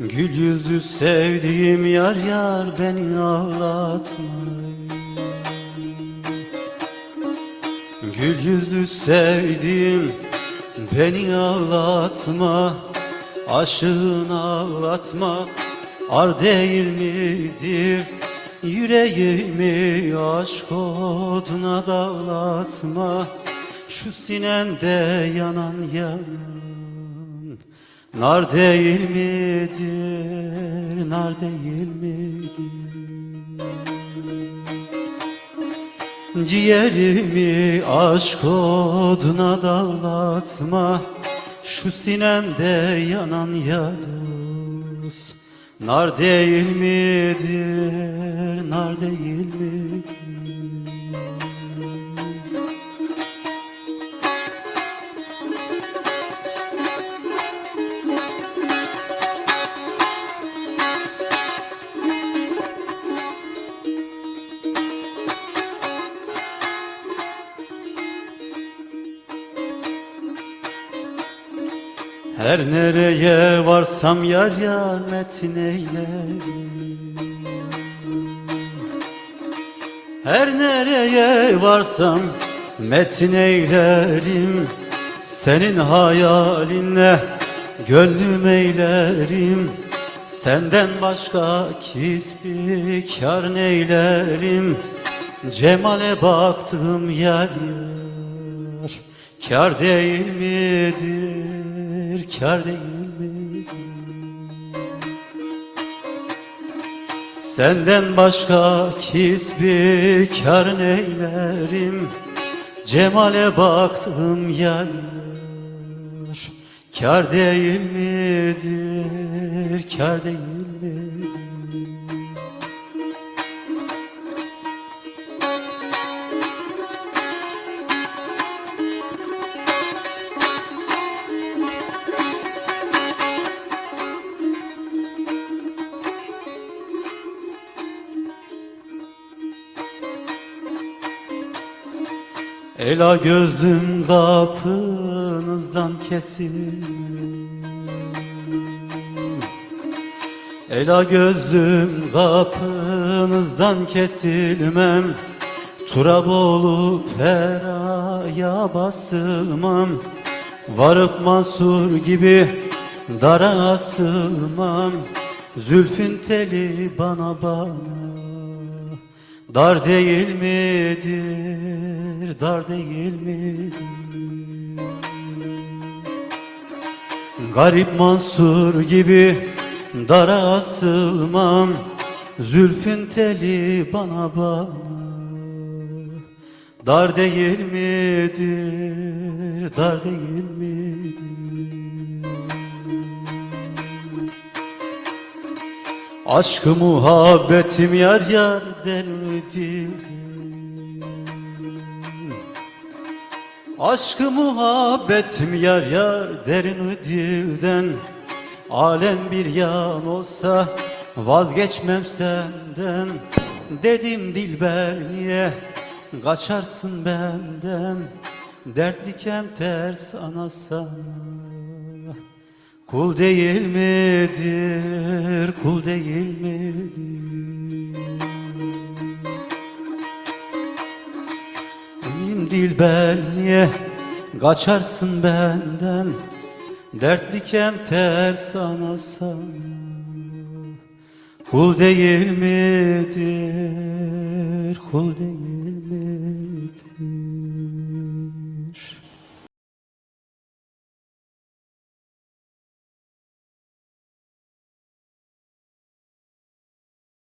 Gül yüzlü sevdiğim yar yar beni ağlatma Gül yüzlü sevdiğim beni ağlatma. Aşığın ağlatma. Ar değil midir? Yüreğimi aşk oduna dağlatma. Şu sinende yanan yanan Nar değil midir, nar değil midir? Ciğerimi aşk oduna dağlatma Şu sinemde yanan yarız Nar değil midir, nar değil midir Her nereye varsam yar yar metin eylerim Her nereye varsam metin eylerim Senin hayalinle gönlüm eylerim. Senden başka kisbi kar neylerim? Cemale baktım yar yar Kar değil midir, kar değil midir? Senden başka kisbi kar neylerim Cemale baktım yar Kar değil midir, kar değil midir? Ela gözlüm kapınızdan kesin. Ela gözlüm kapınızdan kesilmem. Turab olup feraya basılmam. Varıp Mansur gibi dara asılmam. Zülfün teli bana bana Dar değil midir, dar değil midir? Garip Mansur gibi dara asılmam Zülfün teli bana bana Dar değil midir, dar değil midir? Aşkı muhabbetim yar yar denildi Aşkı muhabbetim yar yar derin dilden Alem bir yan olsa vazgeçmem senden. Dedim dilber niye kaçarsın benden. Dertliken ters ana Kul değil midir, kul değil midir? Benim dilber niye kaçarsın benden? Dertliken ters ana sana. Kul değil midir, kul değil midir?